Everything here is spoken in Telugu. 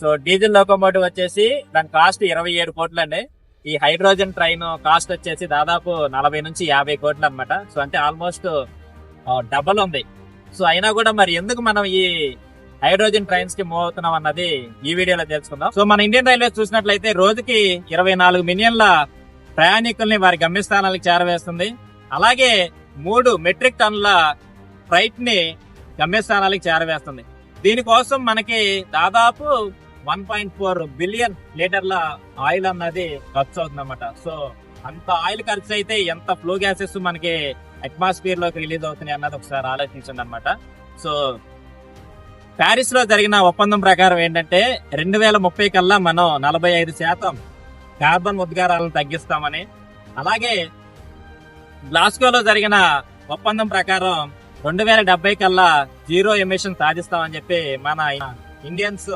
సో డీజిల్ లోకోమోటివ్ వచ్చేసి దాని కాస్ట్ ఇరవై ఏడు కోట్లు అండి. ఈ హైడ్రోజన్ ట్రైన్ కాస్ట్ వచ్చేసి దాదాపు నలభై నుంచి యాభై కోట్లు అన్నమాట. సో అంటే ఆల్మోస్ట్ డబల్ ఉంది. సో అయినా కూడా మరి ఎందుకు మనం ఈ హైడ్రోజన్ ట్రైన్స్కి మూవ్ అవుతున్నాం అన్నది ఈ వీడియోలో తెలుసుకుందాం. సో మన ఇండియన్ రైల్వే చూసినట్లయితే రోజుకి ఇరవై నాలుగు మిలియన్ల ప్రయాణికుల్ని వారి గమ్యస్థానాలకు చేరవేస్తుంది. అలాగే మూడు మెట్రిక్ టన్నుల ఫ్రైట్ని గమ్యస్థానాలకు చేరవేస్తుంది. దీనికోసం మనకి దాదాపు వన్ పాయింట్ ఫోర్ బిలియన్ లీటర్ల ఆయిల్ అన్నది ఖర్చు అవుతుంది అనమాట సో అంత ఆయిల్ ఖర్చు అయితే ఎంత ఫ్లో గ్యాసెస్ మనకి అట్మాస్ఫియర్లోకి రిలీజ్ అవుతున్నాయి అన్నది ఒకసారి ఆలోచించండి అనమాట సో ప్యారిస్లో జరిగిన ఒప్పందం ప్రకారం ఏంటంటే రెండు వేల ముప్పై కల్లా మనం నలభై ఐదు శాతం కార్బన్ ఉద్గారాలను తగ్గిస్తామని. అలాగే గ్లాస్గోలో జరిగిన ఒప్పందం ప్రకారం రెండు వేల డెబ్బై కల్లా జీరో ఎమిషన్ సాధిస్తామని చెప్పి మన ఇండియన్స్